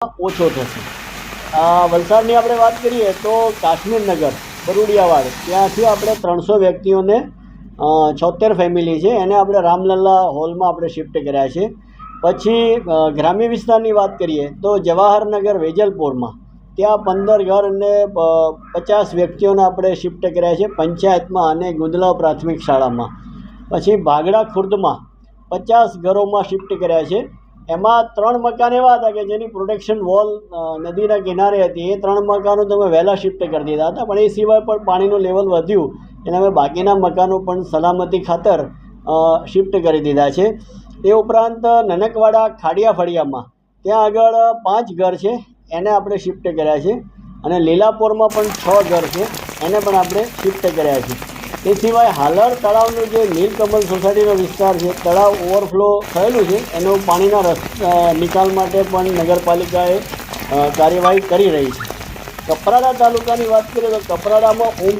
ઓછો થશે. વલસાડની આપણે વાત કરીએ તો કાશ્મીર નગર બરુડિયાવાડ, ત્યાંથી આપણે ત્રણસો વ્યક્તિઓને છોતેર ફેમિલી છે, એને આપણે રામલલ્લા હોલમાં આપણે શિફ્ટ કર્યા છે. પછી ગ્રામ્ય વિસ્તારની વાત કરીએ તો જવાહરનગર વેજલપુરમાં, ત્યાં પંદર ઘર અને પચાસ વ્યક્તિઓને આપણે શિફ્ટ કર્યા છે, પંચાયતમાં અને ગુંદલાવ પ્રાથમિક શાળામાં. પછી ભાગડા ખુર્દમાં, પચાસ ઘરોમાં શિફ્ટ કર્યા છે. એમાં ત્રણ મકાન એવા હતા કે જેની પ્રોટેક્શન વોલ નદીના કિનારે હતી. એ ત્રણ મકાનો તમે વહેલા શિફ્ટ કરી દીધા હતા. પણ એ સિવાય પણ પાણીનું લેવલ વધ્યું. એને અમે બાકીના મકાનો પણ સલામતી ખાતર શિફ્ટ કરી દીધા છે. એ ઉપરાંત નનકવાડા ખાડિયા ફળિયામાં ત્યાં આગળ પાંચ ઘર છે. એને આપણે શિફ્ટ કર્યા છે. અને લીલાપોરમાં પણ છ ઘર છે. એને પણ આપણે શિફ્ટ કર્યા છે. એ સિવાય હાલર તળાવનું જે નીલકમલ સોસાયટીનો વિસ્તાર છે, તળાવ ઓવરફ્લો થયેલું છે, એનો પાણીના રસ નિકાલ માટે પણ નગરપાલિકાએ કાર્યવાહી કરી રહી છે. કપરાડા તાલુકાની વાત કરીએ તો કપરાડામાં ઓમ